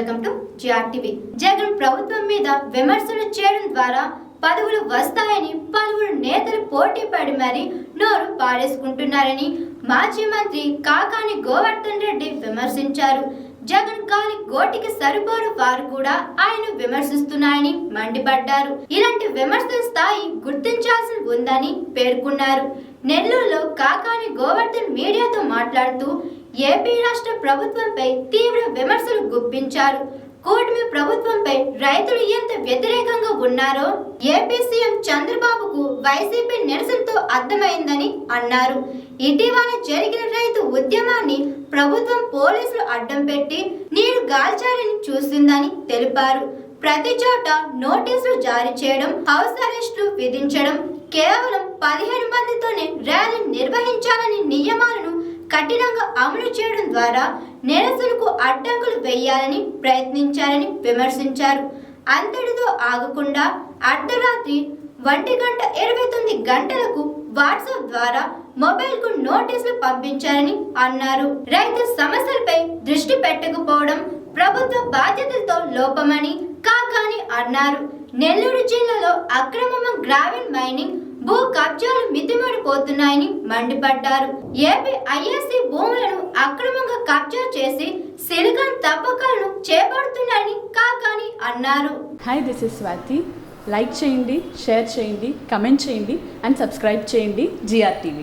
Welcome to GRTV. Jagan ప్రభుత్వం మీద విమర్శలు చేయడం ద్వారా పదవులు వస్తాయని పలువురు నేతలు పోటీ పడి మరీ నోరు పారేసుకుంటున్నారని మాజీ మంత్రి కాకాని గోవర్ధన్ రెడ్డి విమర్శించారు. జగన్ గాలి గోటికి సరిపోరు వారు కూడా ఆయన విమర్శిస్తున్నాయని మండిపడ్డారు. ఇలాంటి విమర్శల స్థాయి గుర్తించాల్సి ఉందని పేర్కొన్నారు. నెల్లూరులో కాకాని గోవర్ధన్ మీడియాతో మాట్లాడుతూ ఏపీ రాష్ట్ర ప్రభుత్వంపై తీవ్ర విమర్శలు గుప్పించారు. కూటమి ప్రభుత్వంపై రైతులు ఎంత వ్యతిరేకంగా ఉన్నారో ఏపీ సీఎం చంద్రబాబుకు వైసీపీ నిరసనతో అర్థమైందని అన్నారు. ఇటీవల జరిగిన రైతు ఉద్యమాన్ని ప్రభుత్వం పోలీసులు అడ్డం పెట్టి నీరు గాల్చారని చూస్తుందని తెలిపారు. ప్రతి చోట నోటీసులు జారీ చేయడం హౌస్ అరెస్టులు విధించడం కేవలం పదిహేను మందితోనే ర్యాలీ నిర్వహించాలని నియమాలు కఠినంగా అమలు చేయడం ద్వారా నిరసనకు అడ్డంకులు వేయాలని ప్రయత్నించారని విమర్శించారు. అంతటితో ఆగకుండా అర్ధరాత్రి ఒంటి గంట ఇరవై తొమ్మిది గంటలకు వాట్సాప్ ద్వారా మొబైల్కు నోటీసులు పంపించారని అన్నారు. రైతు సమస్యలపై దృష్టి పెట్టకపోవడం ప్రభుత్వ బాధ్యతలతో లోపమని కాకాని అన్నారు. నెల్లూరు జిల్లాలో అక్రమ గ్రావెల్ మైనింగ్ భూ కబ్జాలు మితిమడిపోతున్నాయని మండిపడ్డారు. ఏపీ ఐఎస్సి భూములను అక్రమంగా కబ్జా చేసి సిలికాన్ తవ్వకాలను చేపడుతున్నాయని కాకాని అన్నారు. Hi this is Swathi like చేయండి షేర్ చేయండి కమెంట్ చేయండి అండ్ సబ్స్క్రైబ్ చేయండి జిఆర్టీవీ